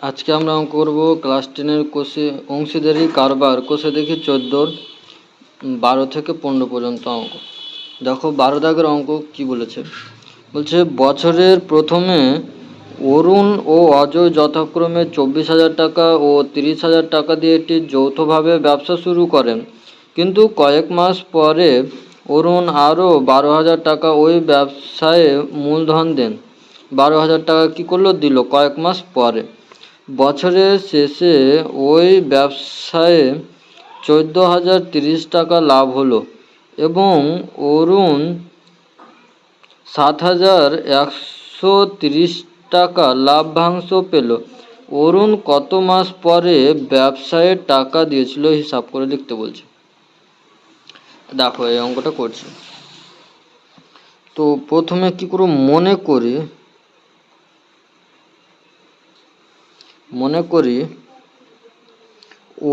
আজকে আমরা অঙ্ক করব ক্লাস টেনের কোষে অংশীদারি কারবার, কোষে দেখি চোদ্দোর বারো থেকে পনেরো পর্যন্ত অঙ্ক। দেখো বারো দাগের অঙ্ক কি বলেছে? বলছে, বছরের প্রথমে অরুণ ও অজয় যথাক্রমে চব্বিশ হাজার টাকা ও তিরিশ হাজার টাকা দিয়ে একটি যৌথভাবে ব্যবসা শুরু করেন। কিন্তু কয়েক মাস পরে অরুণ আরও বারো হাজার টাকা ওই ব্যবসায় মূলধন দেন। বারো হাজার টাকা কী করল? দিল কয়েক মাস পরে। বছরের শেষে ওই ব্যবসায়ে চোদ্দ হাজার তিরিশ টাকা লাভ হলো এবং অরুণ সাত হাজার একশো তিরিশ টাকা লাভ্যাংশ পেল। অরুণ কত মাস পরে ব্যবসায়ে টাকা দিয়েছিল হিসাব করে লিখতে বলছে। দেখো এই অঙ্কটা করছি। তো প্রথমে কি করে মনে করি মনে করি,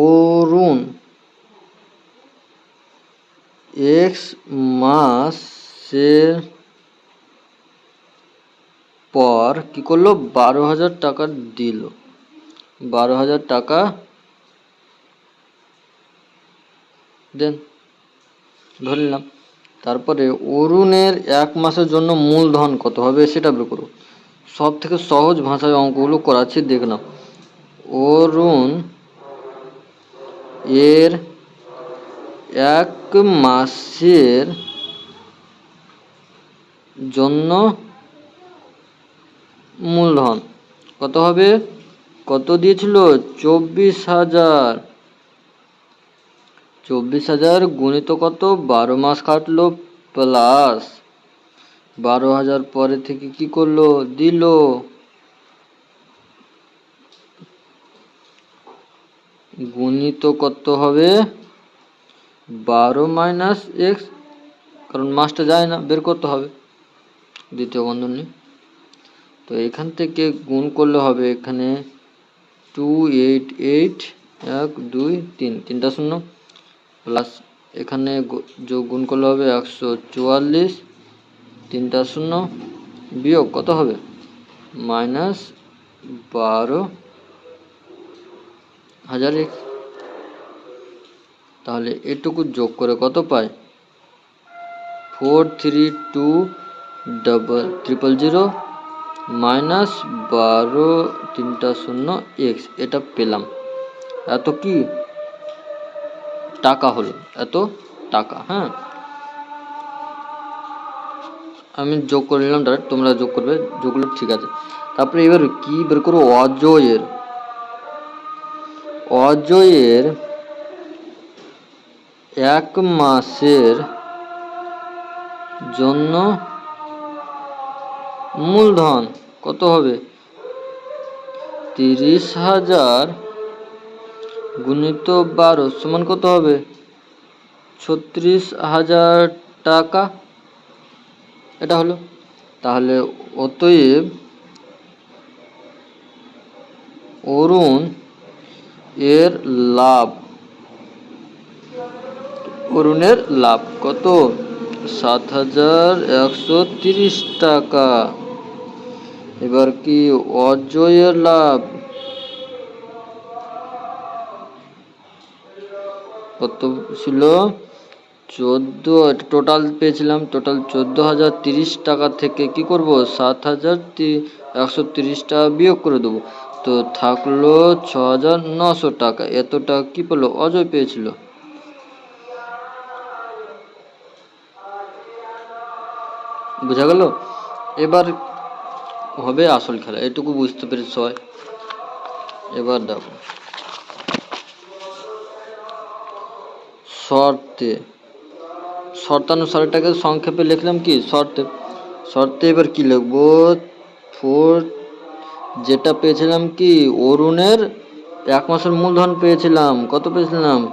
অরুণ এক্স মাসের পর কি করল? বারো হাজার টাকা দিল। বারো হাজার টাকা দেন, ধরে নিলাম। তারপরে অরুণের এক মাসের জন্য মূলধন কত হবে সেটা বের করো। সব থেকে সহজ ভাষায় অঙ্কগুলো করাচ্ছি, দেখলাম। অরুণ এর এক মাসের জন্য মূলধন। কত হবে? কত দিয়েছিল? চব্বিশ হাজার। চব্বিশ হাজার গুণিত কত? বারো মাস কাটলো প্লাস বারো হাজার পরে থেকে কি করল? দিল। গুণিত কত হবে বারো মাইনাস এক্স, কারণ মাসটা যায় না, বের করতে হবে দ্বিতীয় বন্ধনী। তো এখান থেকে গুণ করলে হবে এখানে টু এইট এইট এক, দুই, তিন, তিনটা শূন্য। প্লাস এখানে যোগ গুণ করলে হবে একশো চুয়াল্লিশ, তিনটা শূন্য। বিয়োগ কত হবে? মাইনাস বারো হাজার এক। তাহলে এটুকু যোগ করে কত পাই? Four three two double triple zero minus বারো তিনটা শূন্য এক্স। এটা পেলাম। এত কি? টাকা হলো। এত টাকা হ্যাঁ? আমি যোগ করে নিলাম ডাইরেক্ট তোমরা যোগ করবে। যোগগুলো ঠিক আছে। তারপরে এবার কি বের করো অজয়ের। অজয়ের এক মাসের জন্য মূলধন, কত হবে? তিরিশ হাজার গুণিত বারো সমান কত হবে? ছত্রিশ হাজার টাকা। এটা হলো। তাহলে অতএব অরুণ এর লাভ। অরুণের লাভ কত? সাত হাজার একশো তিরিশ টাকা। এবার কি অজয়ের লাভ? কত ছিল? চোদ্দ টোটাল পেয়েছিলাম টোটাল চোদ্দ হাজার তিরিশ টাকা থেকে কি করব? সাত হাজার একশো তিরিশ টাকা বিয়োগ করে দেবো। তো থাকল ছ হাজার নশো টাকা। এত টাকা কী পেল অজয় পেয়েছিল। বোঝা গেল? এবার হবে আসল খেলা, এটুকু বুঝতে পেরেছ এবার দেখো। শর্তে শর্তানুসারটাকে সংক্ষেপে লিখলাম কি? শর্তে শর্তে এবার কি লিখব? ফোর যেটা পেয়েছিলাম কি? অরুণের এক মাসের মূলধন পেয়েছিলাম। কত পেয়েছিলাম?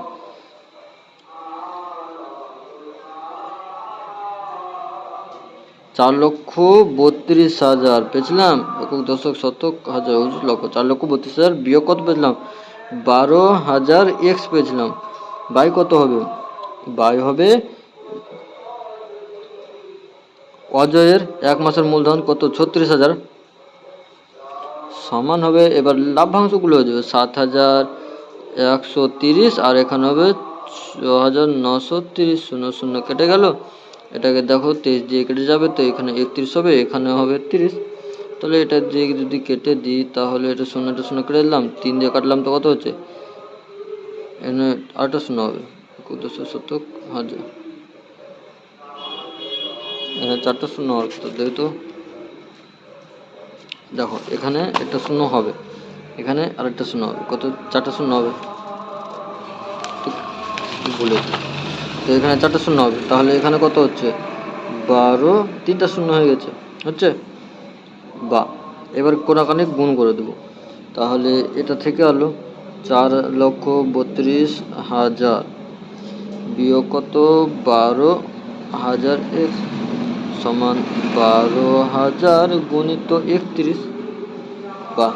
চার লক্ষ বত্রিশ হাজার। পেয়েছিলাম? একক দশক শতক হাজার লক্ষ, চার লক্ষ বত্রিশ হাজার। বিয়োগ কত পেয়েছিলাম? বারো হাজার এক্স পেয়েছিলাম। বাই কত হবে? বাই হবে অজয়ের এক মাসের মূলধন কত? ছত্রিশ হাজার। সমান হবে, এবার লাভ্যাংশগুলো হয়ে যাবে সাত হাজার একশো তিরিশ আর এখানে হবে ছ হাজার নশো তিরিশ, শূন্য শূন্য কেটে গেল। এটাকে দেখো তেইশ দিয়ে কেটে যাবে, তো এখানে একত্রিশ হবে, এখানে হবে তিরিশ। তাহলে এটা দিয়ে যদি কেটে দিই, তাহলে এটা শূন্য এটা শূন্য কেটে দিলাম, তিন দিয়ে কাটলাম তো কত হচ্ছে? এখানে আটটা শূন্য হবে দুশো শতক হাজার। এখানে চারটা শূন্য হবে, তো যেহেতু দেখো, এখানে একটা শূন্য হবে। এখানে আরেকটা শূন্য হবে। কত? চারটা শূন্য হবে। বলেছি। তো এখানে চারটা শূন্য হবে। তাহলে এখানে কত হচ্ছে? বারো, তিনটা শূন্য হয়ে গেছে। হচ্ছে? বা, এবার কোনাকানি গুণ করে দেবো। তাহলে এটা থেকে আলো চার লক্ষ বত্রিশ হাজার। বিয়োগ কত? বারো হাজার এক সমান বারো হাজার গুণিত একত্রিশ বা।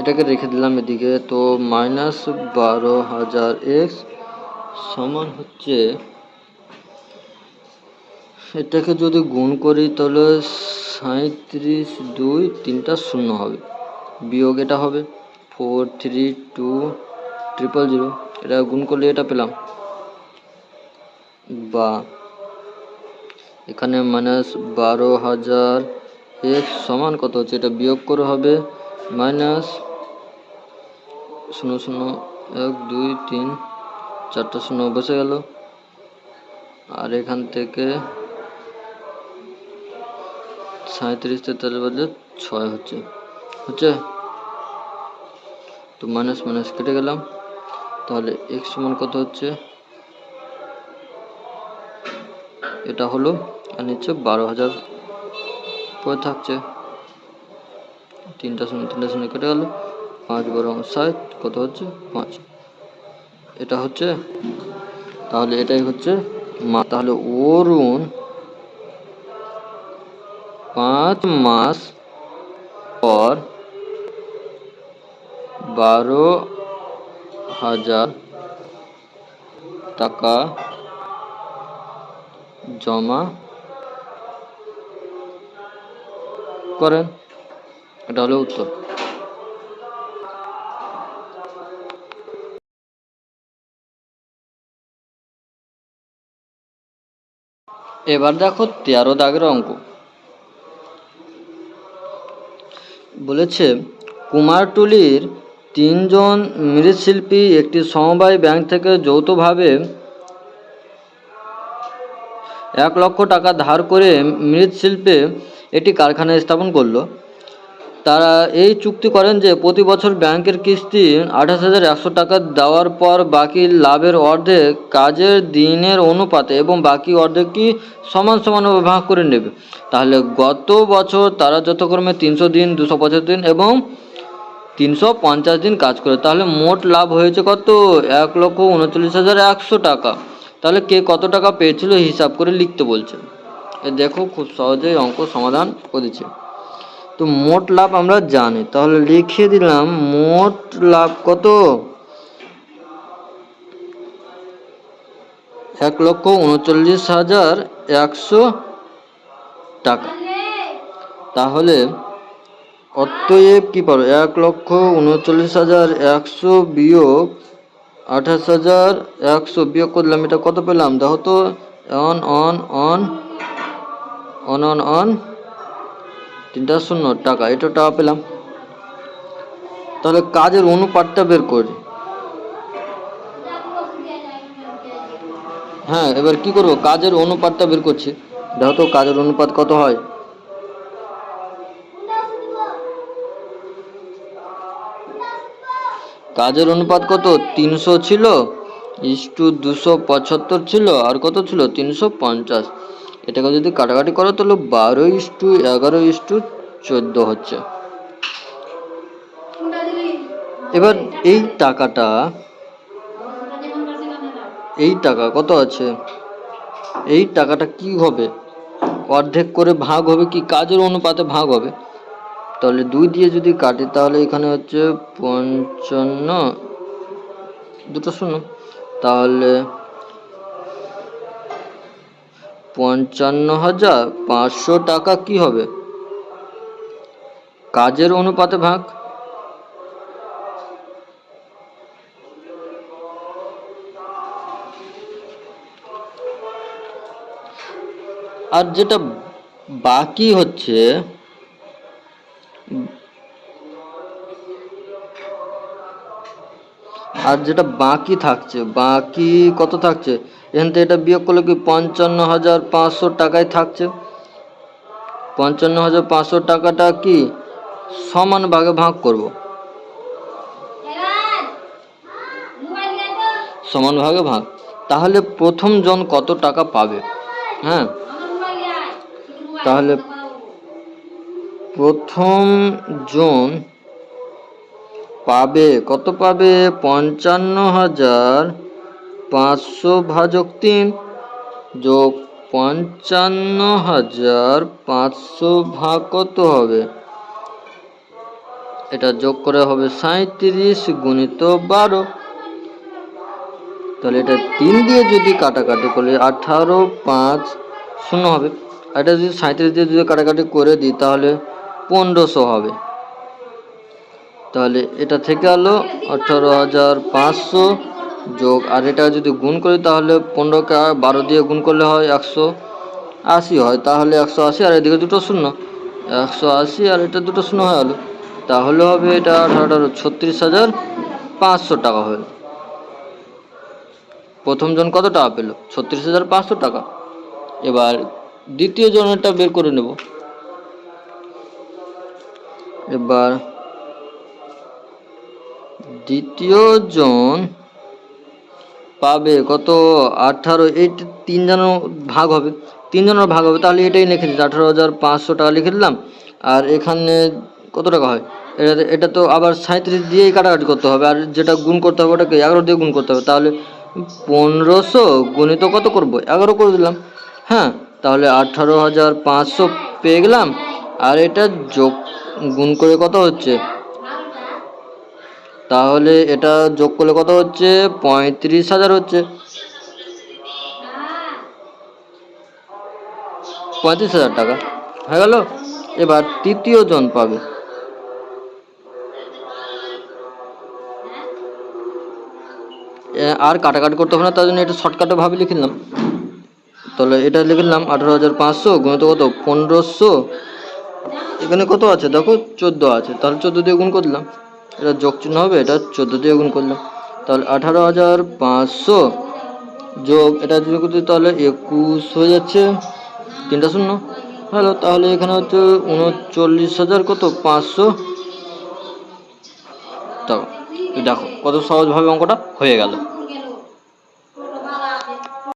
এটাকে রেখে দিলাম এদিকে, তো মাইনাস বারো হাজার এক্স সমান হচ্ছে, এটাকে যদি গুণ করি তাহলে সাঁত্রিশ দুই তিনটা শূন্য হবে। বিয়োগ এটা হবে four three two triple zero এটা গুণ করলে এটা পেলাম। বা এখানে মাইনাস বারো হাজার এক্স সমান কত হচ্ছে? এটা বিয়োগ করে হবে মাইনাস শূন্য শূন্য এক, দুই, তিন, চারটা শূন্য বসে গেল। আর এখান থেকে সাঁত্রিশ তেতাল্লিশ বাজে ছয় হচ্ছে। হচ্ছে? তো মাইনাস মাইনাস কেটে গেলাম। তাহলে এক্স সমান কত হচ্ছে? এটা হলো, আর নিচ্ছে বারো হাজার পরে থাকছে। তিনটা শূন্য তিনটা শূন্য কেটে গেল। পাঁচ বরং ষাট, কত হচ্ছে? পাঁচ। এটা হচ্ছে, তাহলে এটাই হচ্ছে মা, তাহলে অরুণ পাঁচ মাস পর বারো হাজার টাকা জমা করেন। এটা হলো উত্তর। এবার দেখো তেরো দাগের অঙ্ক। বলেছে কুমারটুলির তিনজন মৃৎশিল্পী একটি সমবায় ব্যাংক থেকে যৌথভাবে এক লক্ষ টাকা ধার করে মৃৎশিল্পে একটি কারখানা স্থাপন করল। তারা এই চুক্তি করেন যে প্রতি বছর ব্যাংকের কিস্তি আঠাশ হাজার একশো টাকা দেওয়ার পর বাকি লাভের অর্ধেক কাজের দিনের অনুপাতে এবং বাকি অর্ধেকই সমান সমানভাবে ভাগ করে নেবে। তাহলে গত বছর তারা যথাক্রমে তিনশো দিন, দুশো পঁচাত্তর দিন এবং তিনশো পঞ্চাশ দিন কাজ করে। তাহলে মোট লাভ হয়েছে কত? এক লক্ষ উনচল্লিশ হাজার একশো টাকা। তাহলে কে কত টাকা পেয়েছিল হিসাব করে লিখতে বলছে। দেখো খুব সহজেই অঙ্ক সমাধান করেছে। তো মোট লাভ আমরা জানি। তাহলে লিখে দিলাম, মোট লাভ কত? এক লক্ষ উনচল্লিশ হাজার একশো টাকা। তাহলে অতএব কি পারো? এক লক্ষ উনচল্লিশ হাজার একশো বিয়োগ আঠাশ হাজার একশো বিয়োগ করলাম এটা কত পেলাম? দেখো তো। অন অন অন। অন অন অন। তিনটা শূন্য টাকা। এটা টাকা পেলাম। তাহলে কাজের অনুপাতটা বের করি। হ্যাঁ এবার কি করব? কাজের অনুপাতটা বের করছি। দেখো তো কাজের অনুপাত কত হয়? কাজের অনুপাত কত? তিনশো ছিল। ইস্টু দুশো পঁচাত্তর ছিল। আর কত ছিল? তিনশো পঞ্চাশ। এটাকে যদি কাটাকাটি করো, তাহলে বারো ইস্টু এগারো ইস্টু চোদ্দ হচ্ছে। এবার এই টাকাটা, এই টাকা কত আছে? এই টাকাটা কি হবে? অর্ধেক করে ভাগ হবে কি? কাজের অনুপাতে ভাগ হবে। তাহলে দুই দিয়ে যদি কাটি, তাহলে এখানে হচ্ছে পঞ্চান্ন। দুটো শূন্য। তাহলে পঞ্চান্ন হাজার পাঁচশো টাকা কি হবে? কাজের অনুপাতে ভাগ। আর যেটা বাকি হচ্ছে আর যেটা বাকি থাকছে বাকি কত থাকছে? এখান থেকে এটা বিয়োগ করলে কি পঞ্চান্ন হাজার পাঁচশো টাকায় থাকছে? পঞ্চান্ন হাজার পাঁচশো টাকাটা কি সমান ভাগে ভাগ করব? সমান ভাগে ভাগ। তাহলে প্রথম জন কত টাকা পাবে? হ্যাঁ? তাহলে প্রথম জন পাবে? কত পাবে? পঞ্চান্ন হাজার পাঁচশো ভাজক তিন যোগ পঞ্চান্ন হাজার পাঁচশো ভাগ কত হবে? এটা যোগ করে হবে সাঁত্রিশ গুণিত বারো। তাহলে এটা তিন দিয়ে যদি কাটাকাটি করলে আঠারো পাঁচ শূন্য হবে। এটা যদি সাঁত্রিশ দিয়ে যদি কাটাকাটি করে দিই তাহলে পনেরোশো হবে। তাহলে এটা থেকে আলো আঠারো হাজার পাঁচশো যোগ, আর এটা যদি গুণ করি তাহলে পনেরোকে বারো দিয়ে গুণ করলে হয় একশো আশি হয়, তাহলে একশো আশি, আর এদিকে দুটো শূন্য। একশো আশি আর এটা দুটো শূন্য হয়ে গেলো তাহলে হবে এটা আঠারো আঠারো, ছত্রিশ হাজার পাঁচশো টাকা হলো। প্রথম জন কত টাকা পেল? ছত্রিশ হাজার পাঁচশো টাকা। এবার দ্বিতীয় জনেরটা বের করে নেব। এবার দ্বিতীয় জন পাবে কত? আঠারো, এই তিন ভাগ হবে। তিন জনের ভাগ হবে, তাহলে এটাই লিখে দিচ্ছি আঠারো হাজার পাঁচশো টাকা লিখে দিলাম। আর এখানে কত টাকা হয়? এটা এটা তো আবার সাঁত্রিশ দিয়েই কাটাকাটি করতে হবে। আর যেটা গুণ করতে হবে, ওটাকে এগারো দিয়ে গুণ করতে হবে। তাহলে পনেরোশো গুণিত কত করব? এগারো করে দিলাম। হ্যাঁ তাহলে আঠারো হাজার পাঁচশো পেয়ে গেলাম। আর এটা যোগ, গুণ করে কত হচ্ছে? তাহলে এটা যোগ করলে কত হচ্ছে? পঁয়ত্রিশ হাজার হচ্ছে। পঁয়ত্রিশ হাজার টাকা। হয়ে গেল? এবার তৃতীয় জন পাবে। আর কাটাকাটি করতে হবে না, তার জন্য এটা শর্টকাটে ভাবে লিখে নিলাম। তাহলে এটা লিখে নিলাম, আঠারো হাজার পাঁচশো গুণিত কত? পনেরোশো। এখানে কত আছে? দেখো, চোদ্দ আছে। তাহলে চোদ্দ দিয়ে গুণ করলাম এটা যোগ চিহ্ন হবে, এটা চোদ্দ দিয়ে গুণ করলাম। তাহলে আঠারো হাজার পাঁচশো যোগ, এটা যদি করতে তাহলে একুশ হয়ে যাচ্ছে। তিনটা শূন্য। হ্যালো, তাহলে এখানে হচ্ছে উনচল্লিশ হাজার কত? পাঁচশো। তো, দেখো, কত সহজভাবে অঙ্কটা হয়ে গেল।